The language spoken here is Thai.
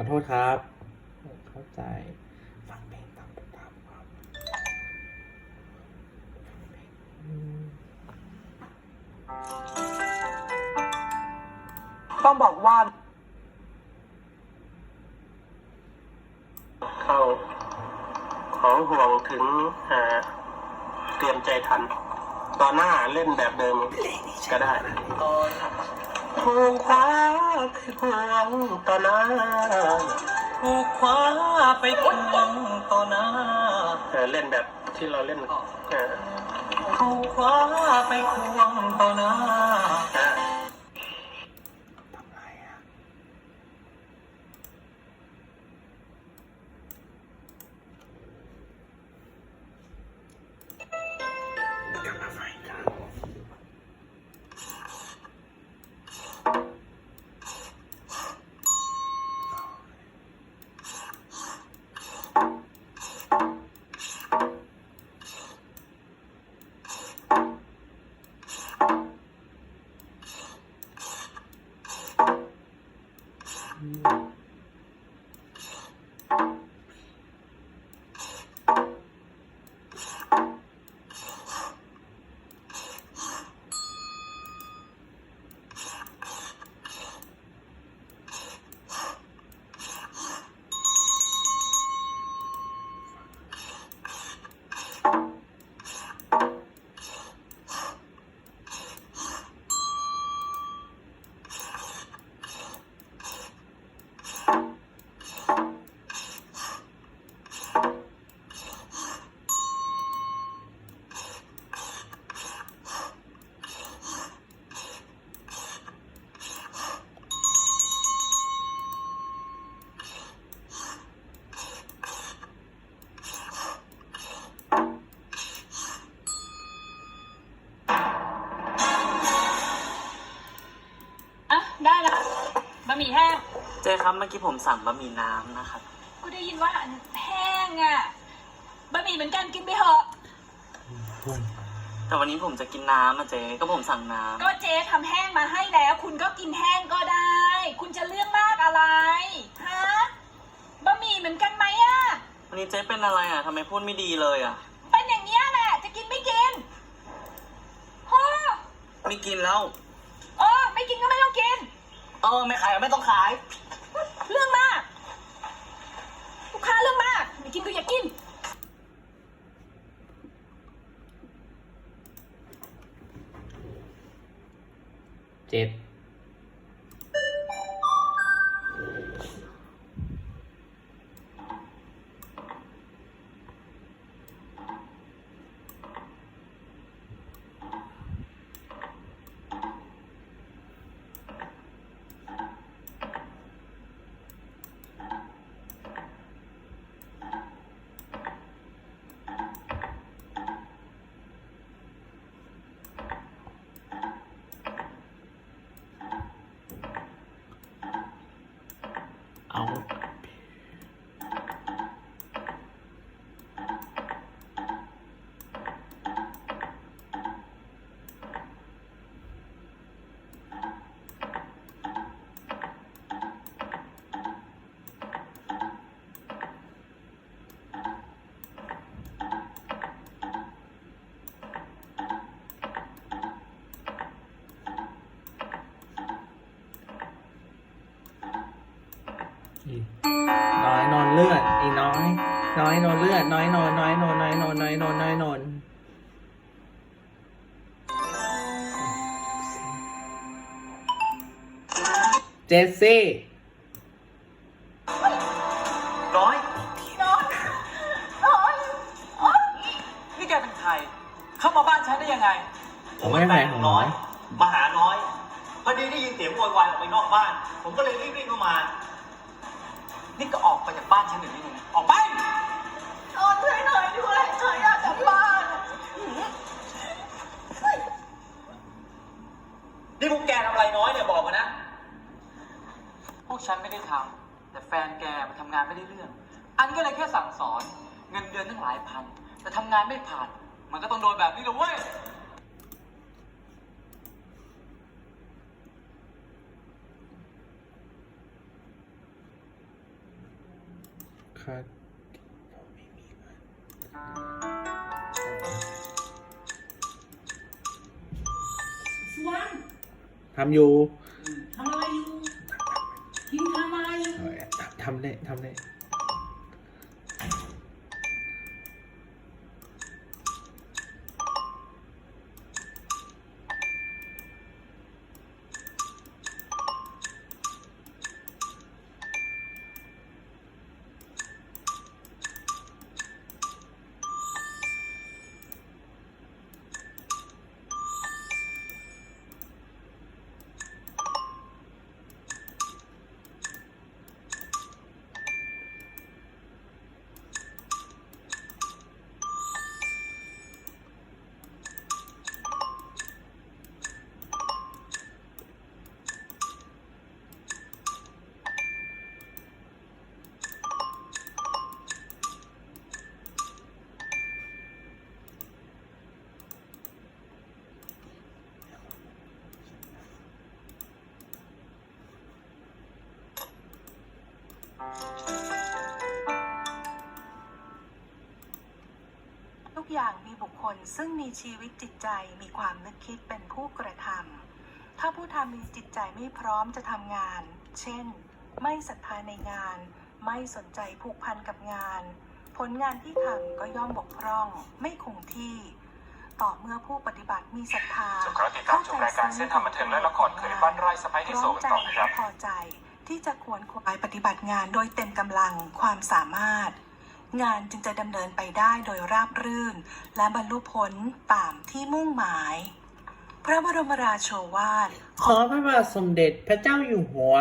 อโทษครับ เข้าใจฟังเพลงตามตามครับฟังเพลงอืมต้องบอกว่า เข้าของห่วงถึงเตรียมใจทัน ตอนหน้าเล่นแบบเดิมก็ได้ ห่วงคว้าไปห่วงต่อหน้าถูกคว้าไปควงต่อหน้าเออเล่นแบบที่เราเล่นเออถูกคว้าไปควงต่อหน้า ครับ เมื่อกี้ผมสั่งบะหมี่น้ำนะครับกูได้ยินว่าแห้งอะบะหมี่เหมือนกันกินไปเถอะพุ่งแต่วันนี้ผมจะกินน้ำอะเจ๊ก็ผมสั่งน้ก็เจ๊ทำแห้งมาให้แล้ว คุณก็กินแห้งก็ได้ คุณจะเรื่องมากอะไรฮะบะหมี่เหมือนกันไหมอะำวันนี้เจ๊เป็นอะไรอะทำไมพูดไม่ดีเลยอะ เป็นอย่างเงี้ยแหละจะกินไม่กินฮะไม่กินแล้ว เออไม่กินก็ไม่ต้องกิน เออไม่ขายก็ไม่ต้องขาย เรื่องมาก ลูกค้าเรื่องมากไม่กินก็อย่ากิน เจ็ด เน้อยนอนเลือดอีน้อย น้อยนอนเลือด น้อยนอนน้อยนอนน้อยนอนน้อยนอนน้อยนอนเจสซี่ร้อยน้องน้อยนี่แกเป็นใคร เข้ามาบ้านฉันได้ยังไง ผมไม่ได้แฟนของน้อย มาหาน้อย พอดีได้ยินเสียงโวยวายออกไปนอกบ้าน ผมก็เลยรีบวิ่งเข้ามา นี่ก็ออกไปจากบ้านฉันหรือยังไงออกไป นอนช่วยหน่อยด้วยเธออยากกลับบ้านนี่พวกแกทำอะไรน้อยเนี่ยบอกมานะ พวกฉันไม่ได้ทำแต่แฟนแกมันทำงานไม่ได้เรื่อง อันก็เลยแค่สั่งสอน เงินเดือนตั้งหลายพัน แต่ทำงานไม่ผ่าน มันก็ต้องโดนแบบนี้เลยเว้ย ค่ะผมไม่มีเงินสวนทำอยู่ทำอะไรอยู่ยิงทำอะไรอยู่เออทำทำเลยทำเล ทุกอย่างมีบุคคลซึ่งมีชีวิตจิตใจมีความนึกคิดเป็นผู้กระทำถ้าผู้ทำมีจิตใจไม่พร้อมจะทำงาน เช่น ไม่ศรัทธาในงาน ไม่สนใจผูกพันกับงาน ผลงานที่ทำก็ย่อมบกพร่อง ไม่คงที่ ต่อเมื่อผู้ปฏิบัติมีศรัทธาสุขติดตามชมรายการเส้นทางบันเทิงและละครเคยบ้านไร่สไปซ์ไฮโซกันต่อนะครับพร้อมใจและพอใจ ที่จะควรควายปฏิบัติงานโดยเต็มกำลังความสามารถ งานจึงจะดำเนินไปได้โดยราบรื่น และบรรลุผลตามที่มุ่งหมาย พระบรมราโชวาท ขอพระบาทสมเด็จพระเจ้าอยู่หัว